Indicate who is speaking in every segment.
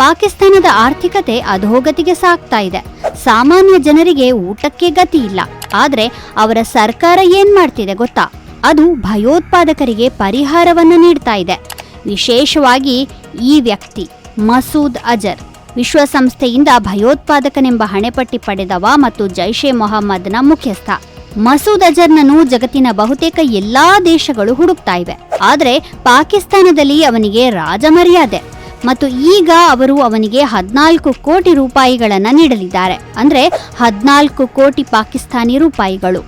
Speaker 1: ಪಾಕಿಸ್ತಾನದ ಆರ್ಥಿಕತೆ ಅಧೋಗತಿಗೆ ಸಾಗ್ತಾ ಇದೆ. ಸಾಮಾನ್ಯ ಜನರಿಗೆ ಊಟಕ್ಕೆ ಗತಿ ಇಲ್ಲ. ಆದರೆ ಅವರ ಸರ್ಕಾರ ಏನ್ ಮಾಡ್ತಿದೆ ಗೊತ್ತಾ? ಅದು ಭಯೋತ್ಪಾದಕರಿಗೆ ಪರಿಹಾರವನ್ನು ನೀಡ್ತಾ ಇದೆ. ವಿಶೇಷವಾಗಿ ಈ ವ್ಯಕ್ತಿ, ಮಸೂದ್ ಅಜರ್. ವಿಶ್ವಸಂಸ್ಥೆಯಿಂದ ಭಯೋತ್ಪಾದಕನೆಂಬ ಹಣೆಪಟ್ಟಿ ಪಡೆದವ ಮತ್ತು ಜೈಷೆ ಮೊಹಮ್ಮದ್ನ ಮುಖ್ಯಸ್ಥ. ಮಸೂದ್ ಅಜರ್ನನ್ನು ಜಗತ್ತಿನ ಬಹುತೇಕ ಎಲ್ಲಾ ದೇಶಗಳು ಹುಡುಕ್ತಾ ಇವೆ. ಆದರೆ ಪಾಕಿಸ್ತಾನದಲ್ಲಿ ಅವನಿಗೆ ರಾಜಮರ್ಯಾದೆ. ಮತ್ತು ಈಗ ಅವರು ಅವನಿಗೆ ಹದಿನಾಲ್ಕು ಕೋಟಿ ರೂಪಾಯಿಗಳನ್ನು ನೀಡಲಿದ್ದಾರೆ. ಅಂದ್ರೆ ಹದಿನಾಲ್ಕು ಕೋಟಿ ಪಾಕಿಸ್ತಾನಿ ರೂಪಾಯಿಗಳು.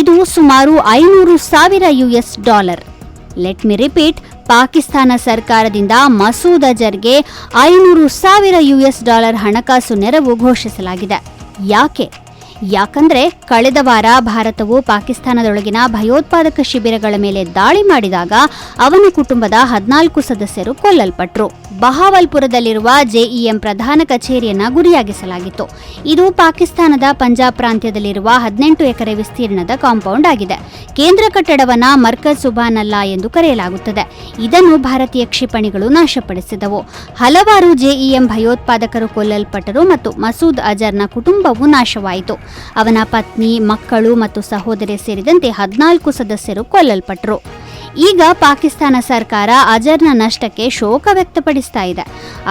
Speaker 1: ಇದು ಸುಮಾರು ಐನೂರು ಸಾವಿರ U S dollar. Let me repeat Pakistan ಸರ್ಕಾರದಿಂದ ಮಸೂದ್ ಅಜರ್ಗೆ ಐನೂರು ಸಾವಿರ ಯು ಎಸ್ ಡಾಲರ್ ಹಣಕಾಸು ನೆರವು ಘೋಷಿಸಲಾಗಿದೆ. ಯಾಕೆ? ಯಾಕಂದ್ರೆ ಕಳೆದ ವಾರ ಭಾರತವು ಪಾಕಿಸ್ತಾನದೊಳಗಿನ ಭಯೋತ್ಪಾದಕ ಶಿಬಿರಗಳ ಮೇಲೆ ದಾಳಿ ಮಾಡಿದಾಗ ಅವನ ಕುಟುಂಬದ ಹದಿನಾಲ್ಕು ಸದಸ್ಯರು ಕೊಲ್ಲಲ್ಪಟ್ಟರು ಬಹಾವಲ್ಪುರದಲ್ಲಿರುವ ಜೆಇಎಂ ಪ್ರಧಾನ ಕಚೇರಿಯನ್ನ ಗುರಿಯಾಗಿಸಲಾಗಿತ್ತು. ಇದು ಪಾಕಿಸ್ತಾನದ ಪಂಜಾಬ್ ಪ್ರಾಂತ್ಯದಲ್ಲಿರುವ ಹದಿನೆಂಟು ಎಕರೆ ವಿಸ್ತೀರ್ಣದ ಕಾಂಪೌಂಡ್ ಆಗಿದೆ. ಕೇಂದ್ರ ಕಟ್ಟಡವನ್ನ ಮರ್ಕಜ್ ಸುಬಾನಲ್ಲಾ ಎಂದು ಕರೆಯಲಾಗುತ್ತದೆ. ಇದನ್ನು ಭಾರತೀಯ ಕ್ಷಿಪಣಿಗಳು ನಾಶಪಡಿಸಿದವು. ಹಲವಾರು ಜೆಇಎಂ ಭಯೋತ್ಪಾದಕರು ಕೊಲ್ಲಲ್ಪಟ್ಟರು ಮತ್ತು ಮಸೂದ್ ಅಜರ್ನ ಕುಟುಂಬವು ನಾಶವಾಯಿತು. ಅವನ ಪತ್ನಿ, ಮಕ್ಕಳು ಮತ್ತು ಸಹೋದರಿ ಸೇರಿದಂತೆ ಹದಿನಾಲ್ಕು ಸದಸ್ಯರು ಕೊಲ್ಲಲ್ಪಟ್ಟರು ಈಗ ಪಾಕಿಸ್ತಾನ ಸರ್ಕಾರ ಅಜರ್ನ ನಷ್ಟಕ್ಕೆ ಶೋಕ ವ್ಯಕ್ತಪಡಿಸ್ತಾ ಇದೆ.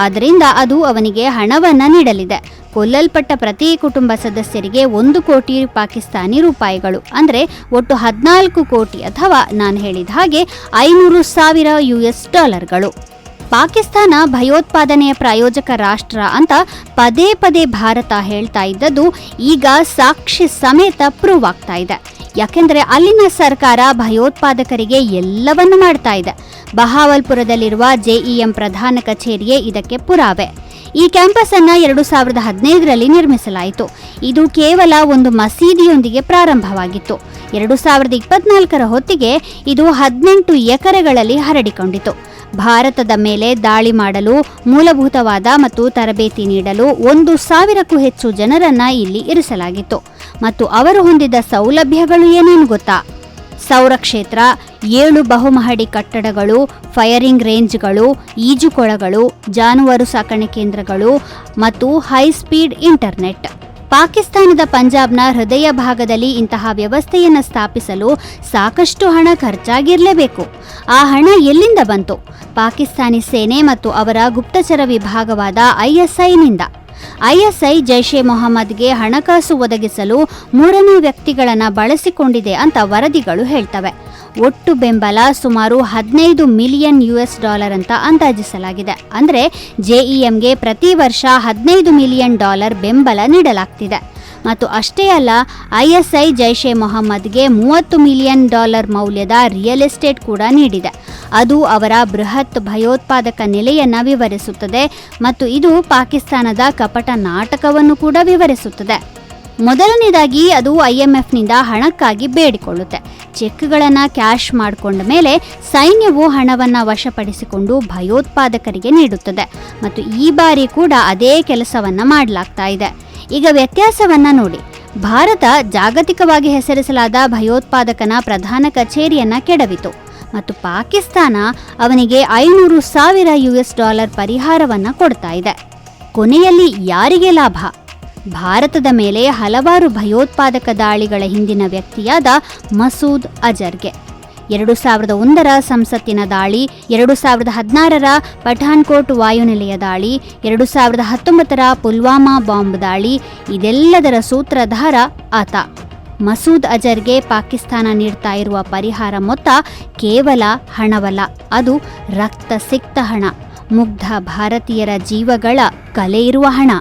Speaker 1: ಆದ್ದರಿಂದ ಅದು ಅವನಿಗೆ ಹಣವನ್ನು ನೀಡಲಿದೆ. ಕೊಲ್ಲಲ್ಪಟ್ಟ ಪ್ರತಿ ಕುಟುಂಬ ಸದಸ್ಯರಿಗೆ ಒಂದು ಕೋಟಿ ಪಾಕಿಸ್ತಾನಿ ರೂಪಾಯಿಗಳು, ಅಂದರೆ ಒಟ್ಟು ಹದಿನಾಲ್ಕು ಕೋಟಿ ಅಥವಾ ನಾನು ಹೇಳಿದ ಹಾಗೆ ಐನೂರು ಸಾವಿರ ಯು ಎಸ್ ಡಾಲರ್ಗಳು. ಪಾಕಿಸ್ತಾನ ಭಯೋತ್ಪಾದನೆಯ ಪ್ರಾಯೋಜಕ ರಾಷ್ಟ್ರ ಅಂತ ಪದೇ ಪದೇ ಭಾರತ ಹೇಳ್ತಾ ಇದ್ದದ್ದು ಈಗ ಸಾಕ್ಷಿ ಸಮೇತ ಪ್ರೂವ್ ಆಗ್ತಾ ಇದೆ. ಯಾಕೆಂದರೆ ಅಲ್ಲಿನ ಸರ್ಕಾರ ಭಯೋತ್ಪಾದಕರಿಗೆ ಎಲ್ಲವನ್ನು ಮಾಡ್ತಾ ಇದೆ. ಬಹಾವಲ್ಪುರದಲ್ಲಿರುವ ಜೆಇಎಂ ಪ್ರಧಾನ ಕಚೇರಿಯೇ ಇದಕ್ಕೆ ಪುರಾವೆ. ಈ ಕ್ಯಾಂಪಸ್ ಅನ್ನ ಎರಡು ಸಾವಿರದ ಹದಿನೈದರಲ್ಲಿ ನಿರ್ಮಿಸಲಾಯಿತು. ಇದು ಕೇವಲ ಒಂದು ಮಸೀದಿಯೊಂದಿಗೆ ಪ್ರಾರಂಭವಾಗಿತ್ತು. ಎರಡು ಸಾವಿರದ ಇಪ್ಪತ್ನಾಲ್ಕರ ಹೊತ್ತಿಗೆ ಇದು ಹದಿನೆಂಟು ಎಕರೆಗಳಲ್ಲಿ ಹರಡಿಕೊಂಡಿತು. ಭಾರತದ ಮೇಲೆ ದಾಳಿ ಮಾಡಲು, ಮೂಲಭೂತವಾದ ಮತ್ತು ತರಬೇತಿ ನೀಡಲು ಒಂದು ಸಾವಿರಕ್ಕೂ ಹೆಚ್ಚು ಜನರನ್ನ ಇಲ್ಲಿ ಇರಿಸಲಾಗಿತ್ತು. ಮತ್ತು ಅವರು ಹೊಂದಿದ ಸೌಲಭ್ಯಗಳು ಏನೇನು ಗೊತ್ತಾ? ಸೌರ ಕ್ಷೇತ್ರ, ಏಳು ಬಹುಮಹಡಿ ಕಟ್ಟಡಗಳು ಫೈರಿಂಗ್ ರೇಂಜ್ಗಳು, ಈಜುಕೊಳಗಳು, ಜಾನುವಾರು ಸಾಕಣೆ ಕೇಂದ್ರಗಳು ಮತ್ತು ಹೈ ಸ್ಪೀಡ್ ಇಂಟರ್ನೆಟ್. ಪಾಕಿಸ್ತಾನದ ಪಂಜಾಬ್ನ ಹೃದಯ ಭಾಗದಲ್ಲಿ ಇಂತಹ ವ್ಯವಸ್ಥೆಯನ್ನು ಸ್ಥಾಪಿಸಲು ಸಾಕಷ್ಟು ಹಣ ಖರ್ಚಾಗಿರಲೇಬೇಕು. ಆ ಹಣ ಎಲ್ಲಿಂದ ಬಂತು? ಪಾಕಿಸ್ತಾನಿ ಸೇನೆ ಮತ್ತು ಅವರ ಗುಪ್ತಚರ ವಿಭಾಗವಾದ ಐಎಸ್ಐನಿಂದ. ಐಎಸ್ಐ ಜೈಷೆ ಮೊಹಮ್ಮದ್ಗೆ ಹಣಕಾಸು ಒದಗಿಸಲು ಮೂರನೇ ವ್ಯಕ್ತಿಗಳನ್ನು ಬಳಸಿಕೊಂಡಿದೆ ಅಂತ ವರದಿಗಳು ಹೇಳ್ತವೆ. ಒಟ್ಟು ಬೆಂಬಲ ಸುಮಾರು ಹದಿನೈದು ಮಿಲಿಯನ್ ಯು ಎಸ್ ಡಾಲರ್ ಅಂತ ಅಂದಾಜಿಸಲಾಗಿದೆ. ಅಂದರೆ ಜೆಇಎಂಗೆ ಪ್ರತಿ ವರ್ಷ ಹದಿನೈದು ಮಿಲಿಯನ್ ಡಾಲರ್ ಬೆಂಬಲ ನೀಡಲಾಗ್ತಿದೆ. ಮತ್ತು ಅಷ್ಟೇ ಅಲ್ಲ ಐಎಸ್ಐ ಜೈಷೆ ಮೊಹಮ್ಮದ್ಗೆ ಮೂವತ್ತು ಮಿಲಿಯನ್ ಡಾಲರ್ ಮೌಲ್ಯದ ರಿಯಲ್ ಎಸ್ಟೇಟ್ ಕೂಡ ನೀಡಿದೆ. ಅದು ಅವರ ಬೃಹತ್ ಭಯೋತ್ಪಾದಕ ನೆಲೆಯನ್ನು ವಿವರಿಸುತ್ತದೆ ಮತ್ತು ಇದು ಪಾಕಿಸ್ತಾನದ ಕಪಟ ನಾಟಕವನ್ನು ಕೂಡ ವಿವರಿಸುತ್ತದೆ. ಮೊದಲನೇದಾಗಿ ಅದು ಐಎಂಎಫ್ನಿಂದ ಹಣಕ್ಕಾಗಿ ಬೇಡಿಕೊಳ್ಳುತ್ತೆ. ಚೆಕ್ಗಳನ್ನು ಕ್ಯಾಶ್ ಮಾಡಿಕೊಂಡ ಮೇಲೆ ಸೈನ್ಯವು ಹಣವನ್ನು ವಶಪಡಿಸಿಕೊಂಡು ಭಯೋತ್ಪಾದಕರಿಗೆ ನೀಡುತ್ತದೆ. ಮತ್ತು ಈ ಬಾರಿ ಕೂಡ ಅದೇ ಕೆಲಸವನ್ನು ಮಾಡಲಾಗ್ತಾ ಇದೆ. ಈಗ ವ್ಯತ್ಯಾಸವನ್ನು ನೋಡಿ. ಭಾರತ ಜಾಗತಿಕವಾಗಿ ಹೆಸರಿಸಲಾದ ಭಯೋತ್ಪಾದಕನ ಪ್ರಧಾನ ಕಚೇರಿಯನ್ನು ಕೆಡವಿತು. ಮತ್ತು ಪಾಕಿಸ್ತಾನ ಅವನಿಗೆ ಐನೂರು ಸಾವಿರ ಯು ಎಸ್ ಡಾಲರ್ ಪರಿಹಾರವನ್ನು ಕೊಡ್ತಾ ಇದೆ. ಕೊನೆಯಲ್ಲಿ ಯಾರಿಗೆ ಲಾಭ? ಭಾರತದ ಮೇಲೆ ಹಲವಾರು ಭಯೋತ್ಪಾದಕ ದಾಳಿಗಳ ಹಿಂದಿನ ವ್ಯಕ್ತಿಯಾದ ಮಸೂದ್ ಅಜರ್ಗೆ. ಎರಡು ಸಾವಿರದ ಒಂದರ ಸಂಸತ್ತಿನ ದಾಳಿ, ಎರಡು ಸಾವಿರದ ಹದಿನಾರರ ಪಠಾನ್ಕೋಟ್ ವಾಯುನೆಲೆಯ ದಾಳಿ, ಎರಡು ಸಾವಿರದ ಹತ್ತೊಂಬತ್ತರ ಪುಲ್ವಾಮಾ ಬಾಂಬ್ ದಾಳಿ, ಇದೆಲ್ಲದರ ಸೂತ್ರಧಾರ ಆತ. ಮಸೂದ್ ಅಜರ್ಗೆ ಪಾಕಿಸ್ತಾನ ನೀಡ್ತಾ ಇರುವ ಪರಿಹಾರ ಮೊತ್ತ ಕೇವಲ ಹಣವಲ್ಲ, ಅದು ರಕ್ತ ಸಿಕ್ತ ಹಣ. ಮುಗ್ಧ ಭಾರತೀಯರ ಜೀವಗಳ ಕಲೆ ಇರುವ ಹಣ.